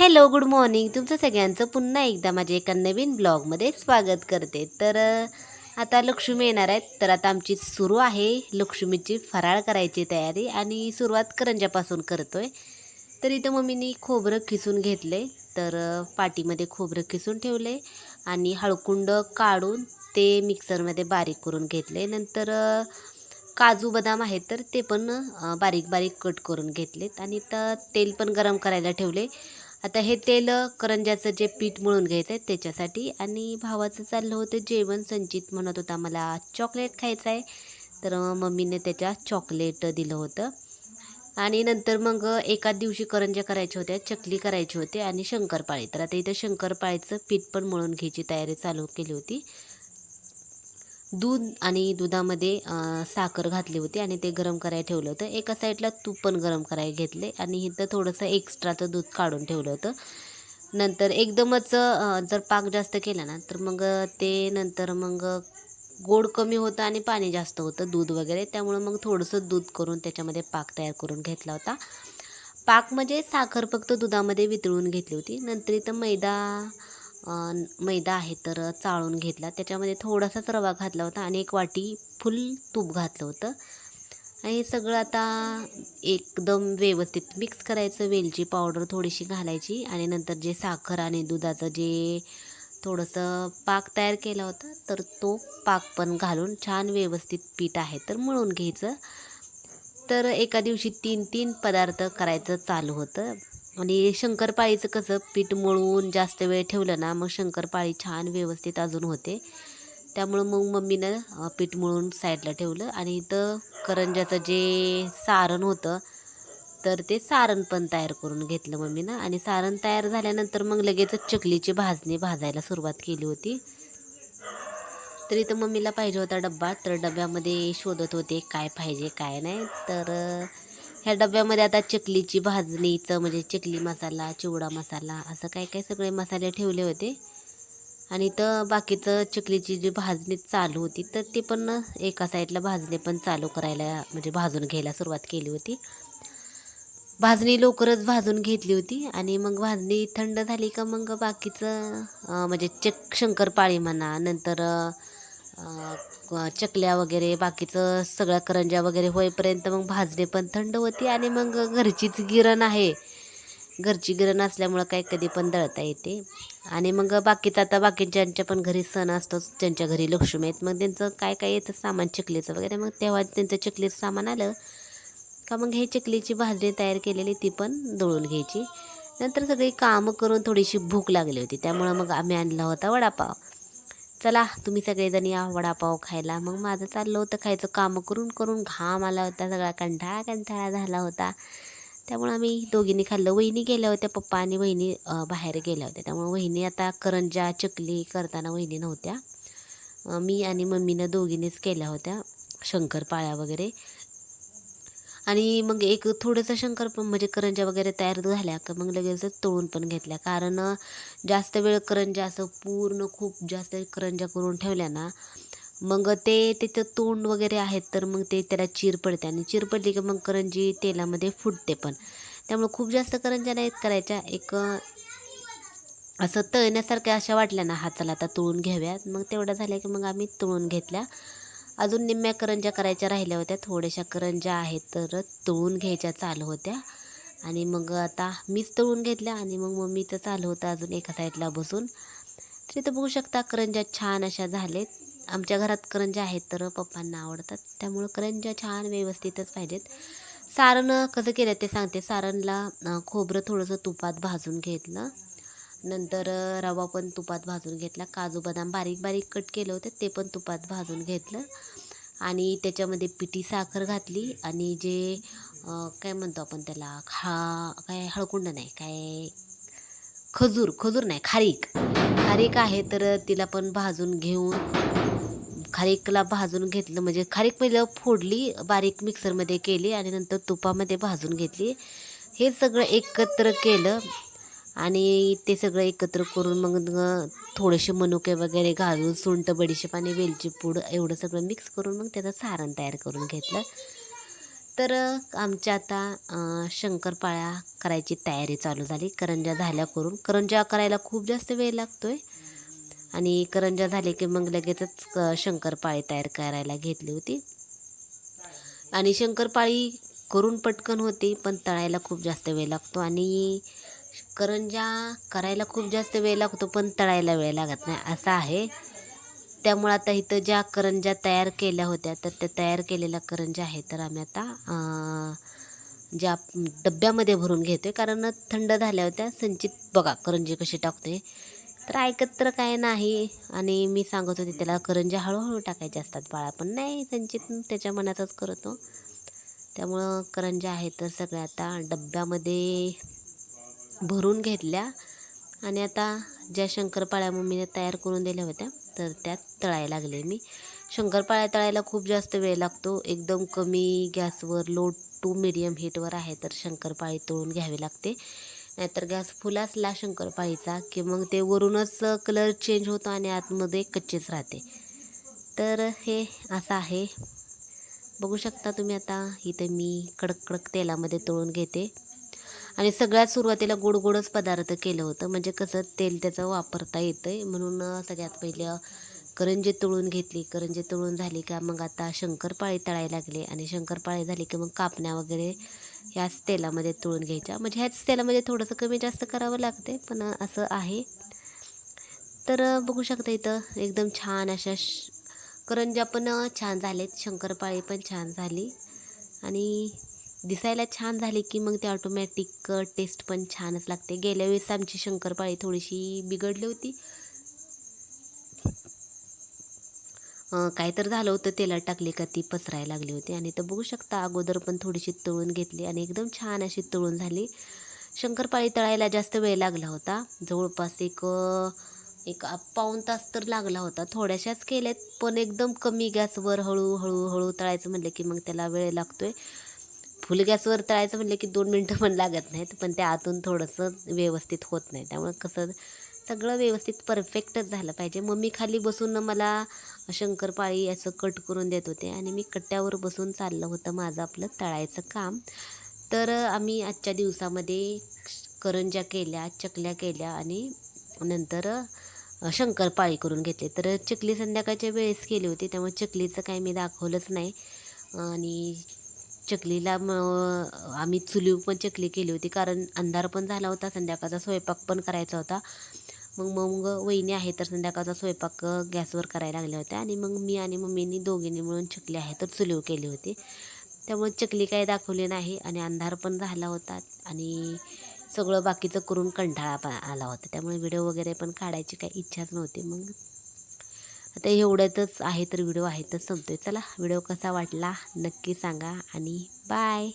Hello good morning. तुमचं सगळ्यांचं पुन्हा एकदा माझ्या एका नवीन ब्लॉगमध्ये स्वागत करते. तर आता लक्ष्मी येणार आहेत. तर आता आमची सुरू आहे. लक्ष्मीची फराळ करायची तयारी आणि सुरुवात करंजापासून आहे तर इथं मम्मीनी खोबरं खिसून घेतले तर पाटीमध्ये खोबरं खिसून ठेवले आणि हळकुंड काढून ते मिक्सरमध्ये बारीक करून घेतले नंतर काजू बदाम आहेत तर ते पण बारीक बारीक कट करून घेतलेत. आणि तर तेल पण गरम करायला ठेवले आता हे तेल करंजाचं करंज्याचं जे पीठ मळून घ्यायचं आहे त्याच्यासाठी आणि भावाचं चाललं होतं जेवण संचित म्हणत होता मला चॉकलेट खायचं आहे तर मम्मीने त्याच्या चॉकलेट दिलं होतं. आणि नंतर मग एकाच दिवशी करंज्या करायच्या होत्या चकली करायची होती आणि शंकरपाळी. तर आता इथं शंकरपाळीचं पीठ पण मळून घ्यायची तयारी चालू केली होती. दूध आणि दुधामध्ये साखर घातली होती आणि ते गरम करायला ठेवलं होतं. एका साईडला तूप पण गरम करायला घेतले आणि इथं थोडंसं एक्स्ट्राचं दूध काढून ठेवलं होतं. नंतर एकदमच जर पाक जास्त केला ना तर मग ते नंतर मग गोड कमी होतं आणि पाणी जास्त होतं दूध वगैरे. त्यामुळं मग थोडंसं दूध करून त्याच्यामध्ये पाक तयार करून घेतला होता. पाक म्हणजे साखर फक्त दुधामध्ये वितळून घेतली होती. नंतर इथं मैदा मैदा आहे तर चाळून घेतला. त्याच्यामध्ये थोडासाच रवा घातला होता आणि एक वाटी फुल तूप घातलं होतं. आणि हे सगळं आता एकदम व्यवस्थित मिक्स करायचं. वेलची पावडर थोडीशी घालायची आणि नंतर जे साखर आणि दुधाचं जे थोडंसं पाक तयार केला होता तर तो पाक पण घालून छान व्यवस्थित पीठ आहे तर मळून घ्यायचं. तर एका दिवशी तीन तीन पदार्थ करायचं चालू होतं. आणि शंकरपाळीचं कसं पीठ मळून जास्त वेळ ठेवलं ना मग शंकरपाळी छान व्यवस्थित अजून होते. त्यामुळं मग मम्मीनं पीठ मळून साईडला ठेवलं आणि इथं करंजाचं जे सारण होतं तर ते सारण पण तयार करून घेतलं मम्मीनं. आणि सारण तयार झाल्यानंतर मग लगेचच चकलीची भाजणी भाजायला सुरुवात केली होती. तर इथं मम्मीला पाहिजे होता डब्बा तर डब्यामध्ये शोधत होते काय पाहिजे काय नाही. तर ह्या डब्यामध्ये आता चकलीची भाजणीचं म्हणजे चकली मसाला चिवडा मसाला असं काय काय सगळे मसाले ठेवले होते. आणि तर बाकीचं चकलीची जी भाजणी चालू होती तर ती पण एका साईडला भाजणी पण चालू करायला म्हणजे भाजून घ्यायला सुरुवात केली होती. भाजणी लवकरच भाजून घेतली होती आणि मग भाजणी थंड झाली का मग बाकीचं म्हणजे चक शंकरपाळी म्हणा नंतर चकल्या वगैरे बाकीचं सगळ्या करंज्या वगैरे होईपर्यंत मग भाजणी पण थंड होती आणि मग घरचीच गिरण आहे. घरची गिरण असल्यामुळं काय कधी पण दळता येते. आणि मग बाकीचं आता बाकीच्यांच्या पण घरी सण असतोच त्यांच्या घरी लक्ष्मी आहेत. मग त्यांचं काय काय येतं? सामान चकलीचं वगैरे. मग तेव्हा त्यांचं चकलीचं सामान आलं का मग हे चकलीची भाजणी तयार केलेली ती पण दळून घ्यायची. नंतर सगळी कामं करून थोडीशी भूक लागली होती. त्यामुळं मग आम्ही आणला होता वडापाव. चला तुम्ही सगळेजण या वडापाव खायला. मग माझं चाललं होतं खायचं. कामं करून करून घाम आला होता. सगळा कंटाळा कंटाळा झाला होता. त्यामुळं आम्ही दोघींनी खाल्लं. वहिनी गेल्या होत्या पप्पा आणि वहिनी बाहेर गेल्या होत्या. त्यामुळं वहिनी आता करंजा चकली करताना वहिनी नव्हत्या. मी आणि मम्मीनं दोघींनीच केल्या होत्या. शंकरपाळ्या वगैरे. आणि मग एक थोडंसं शंकर पण म्हणजे करंज्या वगैरे तयार झाल्या का मग लगेच तळून पण घेतल्या. कारण जास्त वेळ करंज्या असं पूर्ण खूप जास्त करंज्या करून ठेवल्या ना मग ते त्याचं तोंड वगैरे आहेत तर मग ते त्याला चीर पडते आणि चीर पडली की मग करंजी तेलामध्ये फुटते पण. त्यामुळे खूप जास्त करंज्या नाहीत करायच्या. एक असं तळण्यासारख्या अशा वाटल्या ना हाताला आता तळून घ्याव्यात. मग तेवढ्या झाल्या की मग आम्ही तळून घेतल्या. अजून निम्म्या करंज्या करायच्या राहिल्या होत्या. थोड्याशा करंज्या आहेत तर तळून घ्यायच्या चालू होत्या. आणि मग आता मीच तळून घेतल्या आणि मग मम्मी तर चालू होतं अजून एका साईडला बसून. तर इथं बघू शकता करंज्या छान अशा झालेत. आमच्या घरात करंज्या आहेत तर पप्पांना आवडतात. त्यामुळं करंज्या छान व्यवस्थितच पाहिजेत. सारण कसं केलं ते सांगते. सारणला खोबरं थोडंसं तुपात भाजून घेतलं. नंतर रवा पण तुपात भाजून घेतला. काजू बदाम बारीक बारीक कट केलं होतं ते पण तुपात भाजून घेतलं. आणि त्याच्यामध्ये पिठी साखर घातली आणि जे काय म्हणतो आपण त्याला खा काय हळकुंड नाही काय खजूर खजूर नाही खारीक. खारीक आहे तर तिला पण भाजून घेऊन खारीकला भाजून घेतलं. म्हणजे खारीक पहिलं फोडली बारीक मिक्सरमध्ये केली आणि नंतर तुपामध्ये भाजून घेतली. हे सगळं एकत्र केलं. आणि ते सगळं एकत्र करून मग थोडेसे मनुके वगैरे घालून सुंठ बडीशेप आणि वेलची पूड एवढं सगळं मिक्स करून मग त्याचं सारण तयार करून घेतलं. तर आमच्या आता शंकरपाळ्या करायची तयारी चालू झाली. करंज्या झाल्या करून. करंज्या करायला खूप जास्त वेळ लागतो आहे आणि करंज्या झाले की मग लगेचच शंकरपाळी तयार करायला घेतली होती. आणि शंकरपाळी करून पटकन होती पण तळायला खूप जास्त वेळ लागतो. आणि करंज्या करायला खूप जास्त वेळ लागतो पण तळायला वेळ लागत नाही. असं आहे. त्यामुळं आता इथं ज्या करंज्या तयार केल्या होत्या तर त्या तयार केलेल्या करंज्या आहेत. तर आम्ही आता ज्या डब्यामध्ये भरून घेतो आहे कारण थंड झाल्या होत्या. संचित बघा करंजी कशी टाकते तर ऐकत तर काय नाही. आणि मी सांगत होते त्याला करंज्या हळूहळू टाकायच्या असतात बाळा. पण नाही संचित त्याच्या मनातच करतो. त्यामुळं करंज्या आहेत तर सगळ्या आता डब्यामध्ये भरून घेतल्या आणि आता ज्या शंकरपाळ्या मम्मीने तयार करून दिल्या होत्या तर त्यात तळायला लागले मी. शंकरपाळ्या तळायला खूप जास्त वेळ लागतो. एकदम कमी गॅसवर लो टू मिडियम हीटवर आहे तर शंकरपाळी तळून घ्यावी लागते. नाहीतर गॅस फुल असला शंकरपाळीचा की मग ते वरूनच कलर चेंज होतो आणि आतमध्ये कच्चेच राहते. तर हे असं आहे. बघू शकता तुम्ही आता इथं मी कडक कडक तेलामध्ये तळून घेते. आणि सगळ्यात सुरुवातीला गोड गोडच पदार्थ केलं होतं. म्हणजे कसं तेल त्याचं वापरता येतं आहे म्हणून सगळ्यात पहिलं करंजी तळून घेतली. करंजी तळून झाली का मग आता शंकरपाळी तळायला लागले आणि शंकरपाळी झाली की मग कापण्या वगैरे ह्याच तेलामध्ये तळून घ्यायच्या. म्हणजे ह्याच तेलामध्ये थोडंसं कमी जास्त करावं लागते पण असं आहे. तर बघू शकता इथं एकदम छान अशा श करंज्या पण छान झालेत. शंकरपाळी पण छान झाली. आणि दिसायला छान झाली की मग ते ऑटोमॅटिक टेस्ट पण छानच लागते. गेल्या वेळेस आमची शंकरपाळी थोडीशी बिघडली होती. काय तर झालं होतं तेलात टाकली का ती पसरायला लागली होती. आणि तर बघू शकता अगोदर पण थोडीशी तळून घेतली आणि एकदम छान अशी तळून झाली. शंकरपाळी तळायला जास्त वेळ लागला होता. जवळपास एक एक पाऊण तास तर लागला होता. थोड्याशाच केल्यात पण एकदम कमी गॅसवर हळूहळू हळू तळायचं म्हणलं की मग त्याला वेळ लागतो आहे फुल गॅसवर तळायचं म्हणलं की दोन मिनटं पण लागत नाहीत पण ते आतून थोडंसं व्यवस्थित होत नाही. त्यामुळं कसं सगळं व्यवस्थित परफेक्टच झालं पाहिजे. मम्मी खाली बसून मला शंकरपाळी असं कट करून देत होते आणि मी कट्ट्यावर बसून चाललं होतं माझं आपलं तळायचं काम. तर आम्ही आजच्या दिवसामध्ये करंज्या केल्या चकल्या केल्या आणि नंतर शंकरपाळी करून घेतली. तर चकली संध्याकाळच्या वेळेस केली होती त्यामुळे चकलीचं काही मी दाखवलंच नाही. आणि चकलीला म आम्ही चुलीवर पण चकली केली होती. कारण अंधार पण झाला होता संध्याकाळचा स्वयंपाक पण करायचा होता. मग मग वहिनी आहे तर संध्याकाळचा स्वयंपाक गॅसवर करायला लागल्या होत्या. आणि मग मी आणि मम्मीनी दोघींनी मिळून चकली आहे तर चुलीव केली होती. त्यामुळे चकली काही दाखवली नाही आणि अंधार पण झाला होता आणि सगळं बाकीचं करून कंटाळा पण आला होता. त्यामुळे व्हिडिओ वगैरे पण काढायची काही इच्छाच नव्हती. मग आता एवढ्यातच आहे तर व्हिडिओ आहे तर संपतोय. चला व्हिडिओ कसा वाटला नक्की सांगा आणि बाय